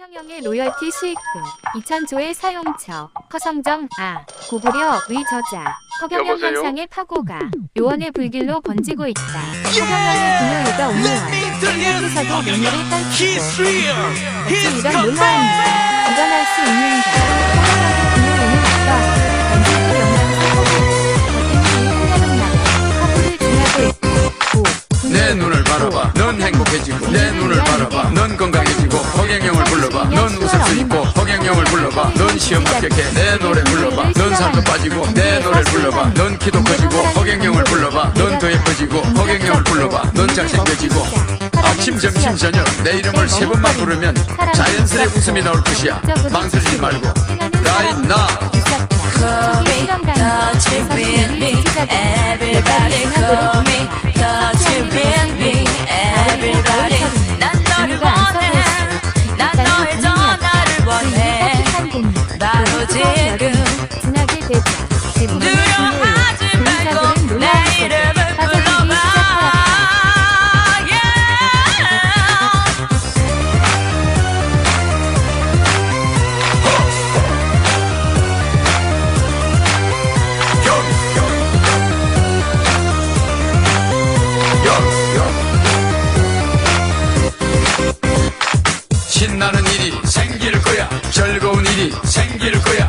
허경영의 로열티 수익금 2천조의 사용처 허성정 아 고구려 의 저자 허경영 여보세요? 현상의 파고가 요원의 불길로 번지고 있다. 허경영의 분노가 오늘날 한국에서도 눈물을 떨치고 어찌 이런 일이 일어날 수 있는가? 허경영의 분노에는 어떠하고 번지고 영향을 사고 거듭이 흘러는 나고 화보를 중하고 있고 고내 눈을 바라봐. 넌 행복해지고 내 눈을 바라봐. 넌 건강 허경영을 불러봐. 넌 시험 합격해. 내 노래 불러봐. 넌 살도 빠지고 내 노래 불러봐. 넌 키도 커지고 허경영을 불러봐. 넌 더 예뻐지고 허경영을 불러봐. 넌 잘생겨지고. 아침 점심 저녁. 내 이름을 세 번만 부르면 자연스레 웃음이 나올 것이야. 망설이지 말고. Right now. Touch it with me, everybody. Call me. 신나는 일이 생길 거야. 즐거운 일이 생길 거야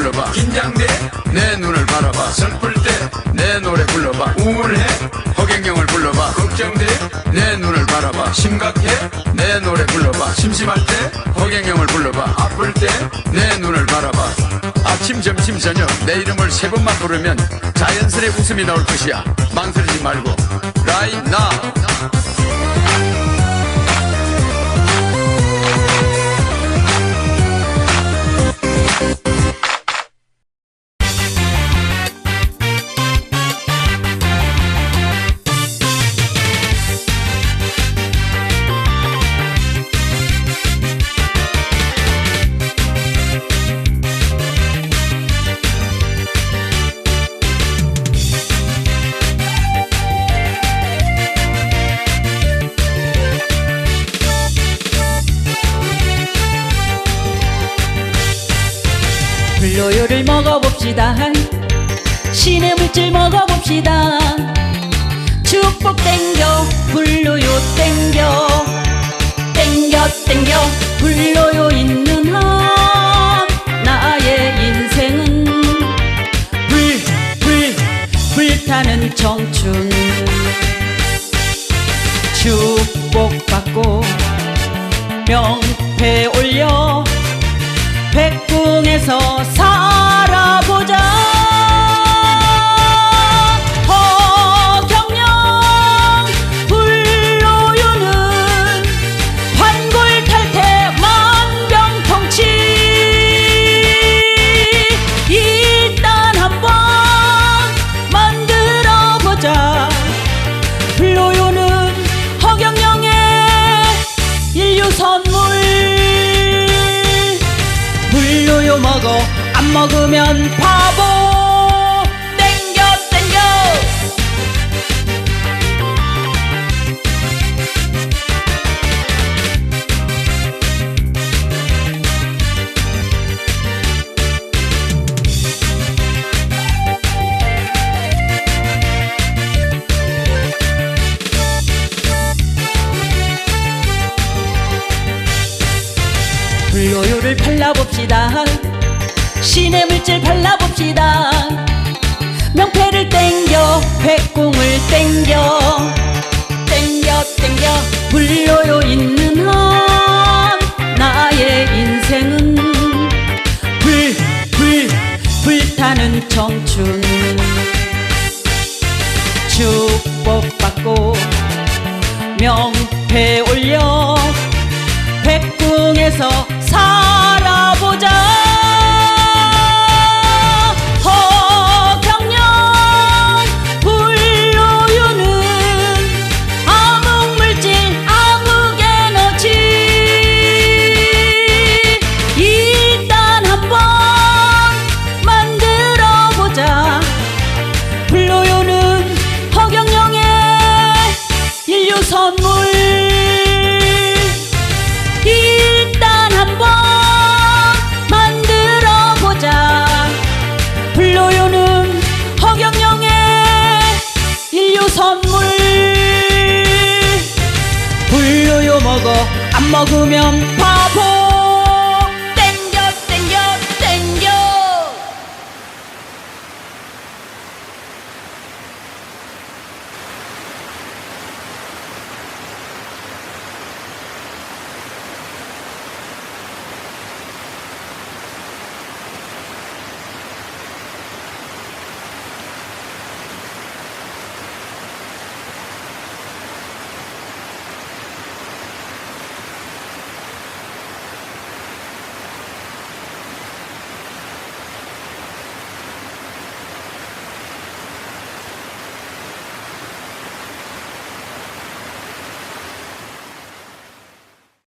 불러봐. 긴장돼. 내 눈을 바라봐. 슬플 때 내 노래 불러봐. 우울해. 허경영을 불러봐. 걱정돼. 내 눈을 바라봐. 심각해. 내 노래 불러봐. 심심할 때 허경영을 불러봐. 아플 때 내 눈을 바라봐. 아침 점심 저녁. 내 이름을 세 번만 부르면 자연스레 웃음이 나올 것이야. 망설이지 말고. Right now. 불로 요를 먹어봅시다. 신의 물질 먹어봅시다. 축복 땡겨 불로요 땡겨. 땡겨 땡겨 불로요 있는 한 나의 인생은 불 불 불타는 청춘. 축복받고 명패 올려 백궁에서 살 먹으면 바보. 땡겨 땡겨. 불로요를 발라봅시다 신의 물질 발라봅시다. 명패를 땡겨 회공을 땡겨. 땡겨 땡겨 불러요 있는 한. 나의 인생은 불 불 불타는 청춘. 축복받고 명패 올려 백궁에서 사 선물. 일단 한번 만들어 보자. 불로요는 허경영의 인류 선물. 불로요 먹어 안 먹으면